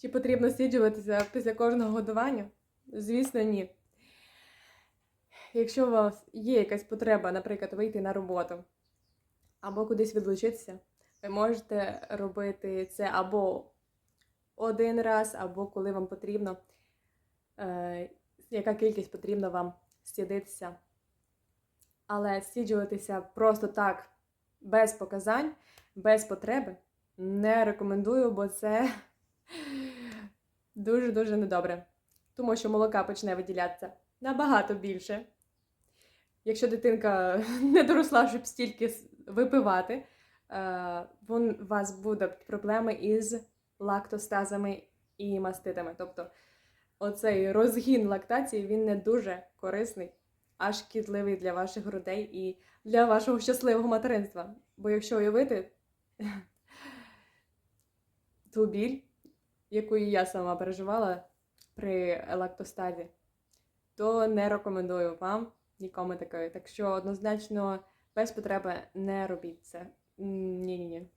Чи потрібно стіджуватися після кожного годування? Звісно, ні. Якщо у вас є якась потреба, наприклад, вийти на роботу або кудись відлучитися, ви можете робити це або один раз, або коли вам потрібно, е, яка кількість потрібно вам стідитися. Але стіджуватися просто так, без показань, без потреби, не рекомендую, бо це дуже-дуже недобре. Тому що молока почне виділятися набагато більше. Якщо дитинка не доросла, щоб стільки випивати, е, у вас будуть проблеми із лактостазами і маститами. Тобто оцей розгін лактації він не дуже корисний, а шкідливий для ваших грудей і для вашого щасливого материнства. Бо якщо уявити ту біль, яку я сама переживала при лактостазі, то не рекомендую вам нікому такої. Так що однозначно без потреби не робіть це. Ні-ні-ні.